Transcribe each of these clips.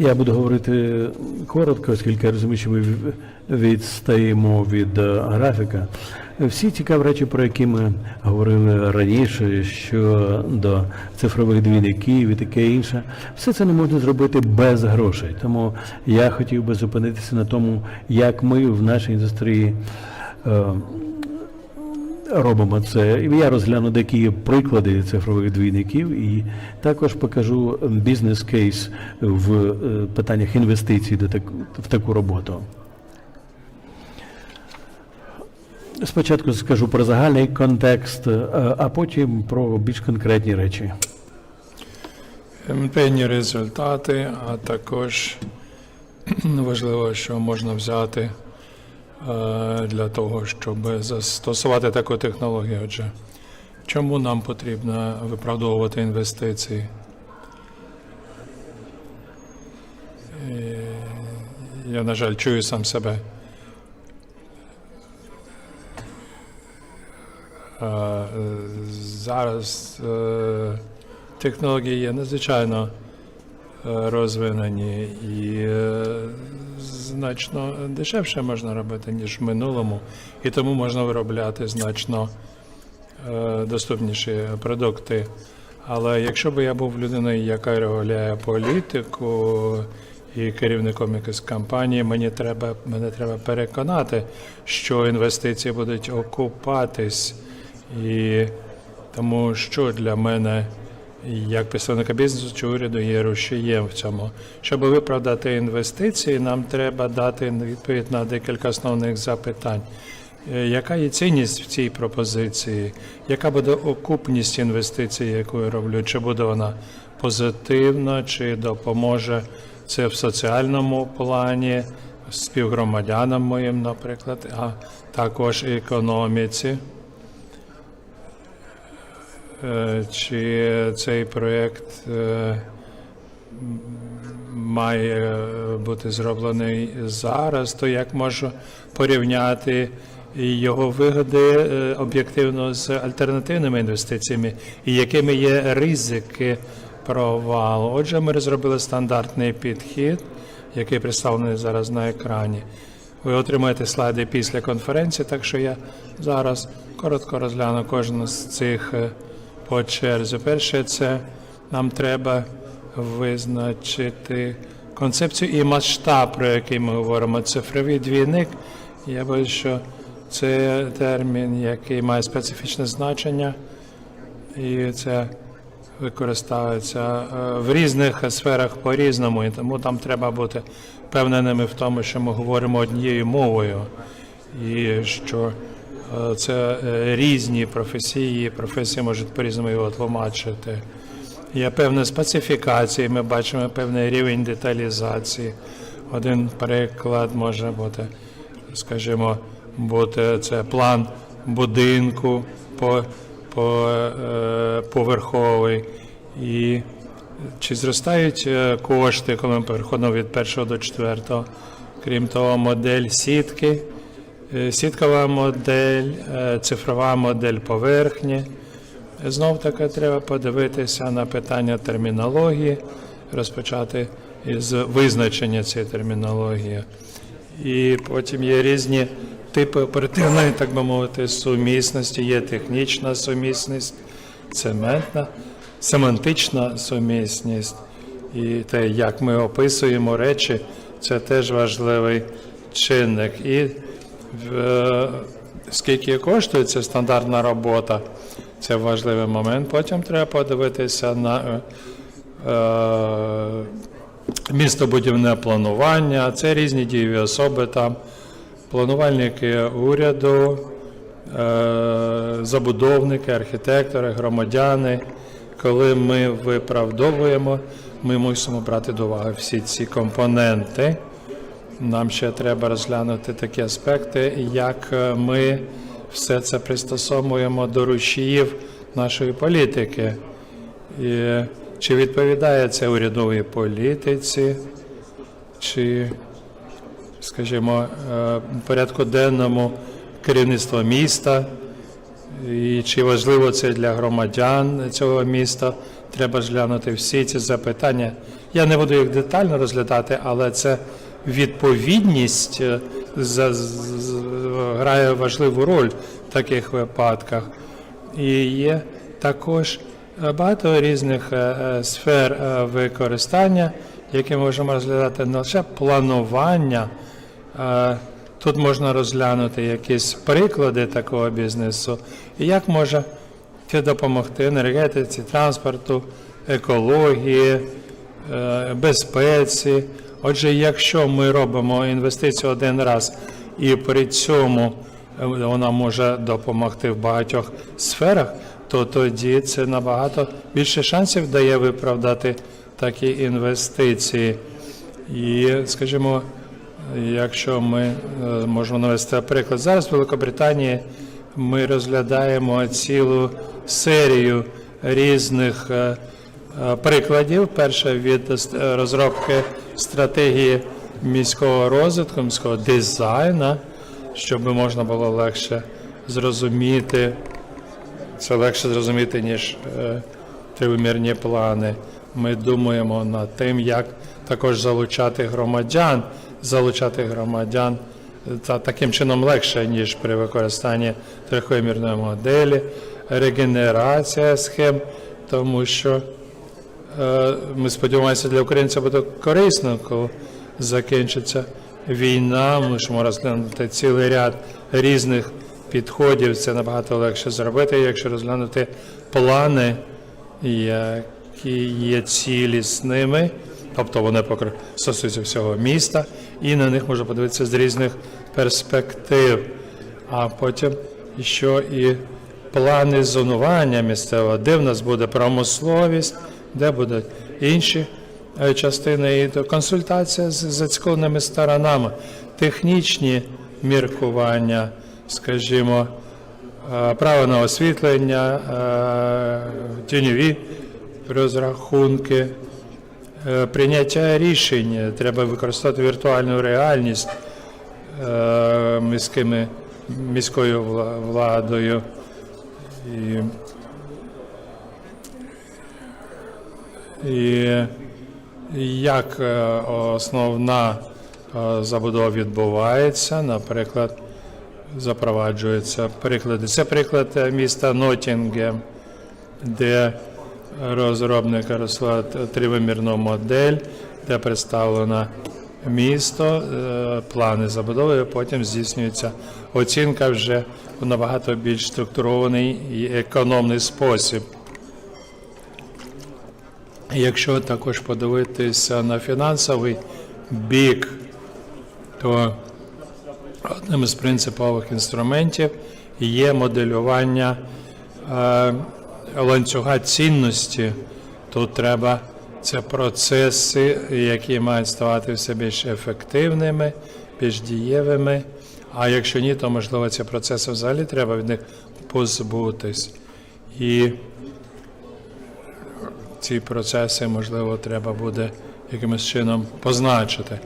Я буду говорити коротко, оскільки я розумію, що ми відстаємо від е, графіка. Всі цікаві речі, про які ми говорили раніше, щодо цифрових двійників і таке інше, все це не можна зробити без грошей. Тому я хотів би зупинитися на тому, як ми в нашій індустрії. Робимо це. Я розгляну деякі приклади цифрових двійників і також покажу бізнес-кейс в е, питаннях інвестицій до так, в таку роботу. Спочатку скажу про загальний контекст, е, а потім про більш конкретні речі. Певні результати, а також важливо, що можна взяти для того, щоб застосувати таку технологію. Отже, чому нам потрібно виправдовувати інвестиції? Е, Я, на жаль, чую сам себе. Е, Зараз е, технології є надзвичайно е, розвинені і е, значно дешевше можна робити, ніж в минулому, і тому можна виробляти значно е, доступніші продукти. Але якщо б я був людиною, яка регуляє політику і керівником якоїсь компанії, мені треба, мене треба переконати, що інвестиції будуть окупатись. І тому що для мене, як представника бізнесу чи уряду, є рушієм в цьому. Щоб виправдати інвестиції, нам треба дати відповідь на декілька основних запитань. Е, Яка є цінність в цій пропозиції? Яка буде окупність інвестицій, яку я роблю? Чи буде вона позитивна, чи допоможе це в соціальному плані, співгромадянам моїм, наприклад, а також економіці? Е, Чи цей проєкт е, має бути зроблений зараз, то як можу порівняти його вигоди е, об'єктивно з альтернативними інвестиціями і якими є ризики провалу? Отже, ми розробили стандартний підхід, який представлений зараз на екрані. Ви отримаєте слайди після конференції, так що я зараз коротко розгляну кожну з цих по черзі. Перше, це нам треба визначити концепцію і масштаб, про який ми говоримо. Цифровий двійник. Я бачу, що це термін, який має специфічне значення, і це використовується е, в різних сферах по-різному, і тому там треба бути впевненими в тому, що ми говоримо однією мовою, і що це е, різні професії, професії можуть по-різному його тлумачити. Є певні специфікації, ми бачимо певний рівень деталізації. Один приклад може бути, скажімо, бути це план будинку по, по, е, поверховий. І чи зростають е, кошти, коли ми переходимо від першого до четвертого? Крім того, модель сітки, е, сіткова модель, е, цифрова модель поверхні. Знов таки треба подивитися на питання термінології, розпочати із визначення цієї термінології. І потім є різні типи оперативної, так би мовити, сумісності. Є технічна сумісність, цементна, семантична сумісність. І те, як ми описуємо речі, це теж важливий чинник. І е, скільки коштує ця стандартна робота, це важливий момент. Потім треба подивитися на е, е, містобудівне планування, це різні дієві особи там, планувальники уряду, е, забудовники, архітектори, громадяни. Коли ми виправдовуємо, ми мусимо брати до уваги всі ці компоненти. Нам ще треба розглянути такі аспекти, як е, ми все це пристосовуємо до рушіїв нашої політики. І чи відповідає це урядовій політиці, чи, скажімо, е, порядку денному керівництва міста, і чи важливо це для громадян цього міста, треба ж глянути всі ці запитання. Я не буду їх детально розглядати, але це відповідність е, за, грає важливу роль в таких випадках. І є також е, багато різних е, сфер використання, які можемо розглядати не лише планування. Тут можна розглянути якісь приклади такого бізнесу, і як може це допомогти енергетиці, транспорту, екології, безпеці. Отже, якщо ми робимо інвестицію один раз і при цьому е, вона може допомогти в багатьох сферах, то тоді це набагато більше шансів дає виправдати такі інвестиції. І, скажімо, якщо ми е, можемо навести приклад, зараз в Великобританії ми розглядаємо цілу серію різних е, прикладів. Перше від е, розробки стратегії міського розвитку, міського дизайну, щоб можна було легше зрозуміти це легше зрозуміти, ніж е, тривимірні плани. Ми думаємо над тим, як також залучати громадян, залучати громадян е, та таким чином легше, ніж при використанні трьохвимірної моделі, регенерація схем, тому що е, ми сподіваємося, для українців буде корисно, коли закінчиться війна. Ми можемо розглянути цілий ряд різних підходів. Це набагато легше зробити, якщо розглянути плани, які є цілісними, тобто вони стосуються всього міста, і на них можна подивитися з різних перспектив. А потім ще і плани зонування місцевого, де в нас буде промисловість, де будуть інші е, частини, і консультація з зацікавленими сторонами, технічні міркування, скажімо, е, право на освітлення, е, тіньові розрахунки, прийняття рішень, треба використовувати віртуальну реальність міськими, міською владою. І, і як е, основна е, забудова відбувається, наприклад, запроваджуються приклади. Це приклад е, міста Ноттінгем, де розробник розклад тривимірну модель, де представлено місто, плани забудови, потім здійснюється оцінка вже в набагато більш структурований і економний спосіб. Якщо також подивитися на фінансовий бік, то одним із принципових інструментів є моделювання е, ланцюга цінності. Тут треба це процеси, які мають ставати все більш ефективними, більш дієвими. А якщо ні, то можливо ці процеси взагалі треба від них позбутись. І ці процеси, можливо, треба буде якимось чином позначити.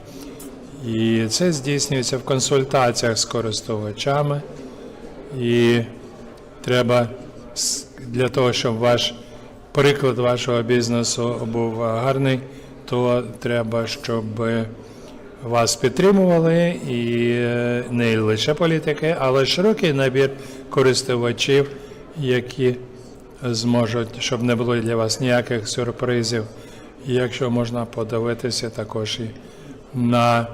І це здійснюється в консультаціях з користувачами. І треба для того, щоб ваш приклад вашого бізнесу був гарний, то треба, щоб вас підтримували і е, не лише політики, але широкий набір користувачів, які зможуть, щоб не було для вас ніяких сюрпризів. І якщо можна подивитися також і на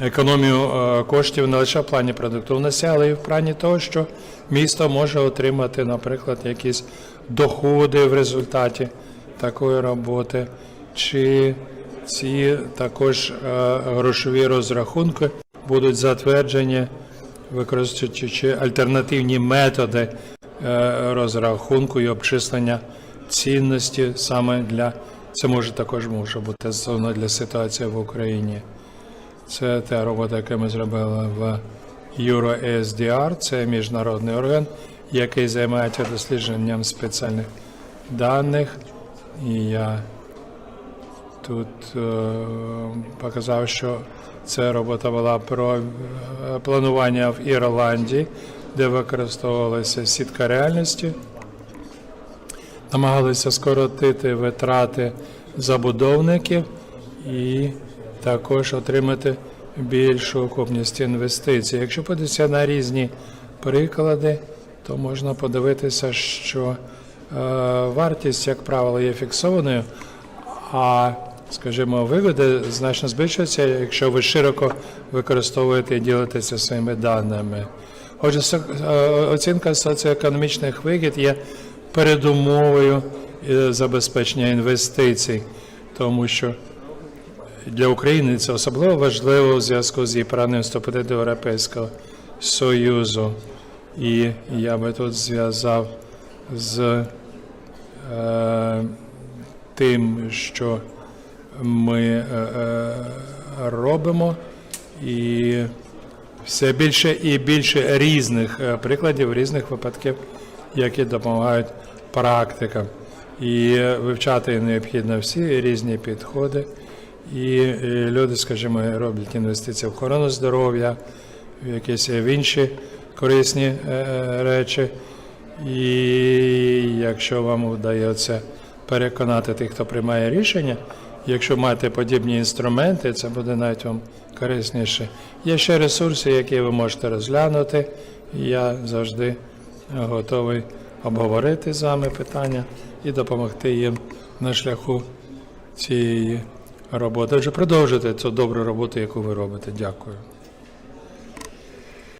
економію е, коштів не лише в плані продуктивності, але й в плані того, що місто може отримати, наприклад, якісь доходи в результаті такої роботи, чи ці також е, грошові розрахунки будуть затверджені, використовуючи альтернативні методи розрахунку і обчислення цінності саме для це може також може бути зона для ситуації в Україні. Це та робота, яку ми зробили в EuroSDR, це міжнародний орган, який займається дослідженням спеціальних даних. І я тут е, показав, що ця робота була про е, планування в Ірландії, де використовувалася сітка реальності. намагалися скоротити витрати забудовників і також отримати більшу окупність інвестицій. Якщо подивитися на різні приклади, то можна подивитися, що е, вартість, як правило, є фіксованою, а, скажімо, вигоди значно збільшуються, якщо ви широко використовуєте і ділитеся своїми даними. Отже, е, оцінка соціоекономічних вигід є передумовою е, забезпечення інвестицій, тому що для України це особливо важливо у зв'язку з її прагненням вступити до Європейського Союзу. І я би тут зв'язав з е, тим, що ми е, е, робимо, і все більше і більше різних е, прикладів, різних випадків, які допомагають практикам. І е, вивчати необхідно всі різні підходи. І е, люди, скажімо, роблять інвестиції в охорону здоров'я, в якісь в інші корисні речі. І якщо вам вдається переконати тих, хто приймає рішення, якщо маєте подібні інструменти, це буде навіть вам корисніше. Є ще ресурси, які ви можете розглянути. Я завжди готовий обговорити з вами питання і допомогти їм на шляху цієї роботи. Отже, продовжуйте цю добру роботу, яку ви робите. Дякую.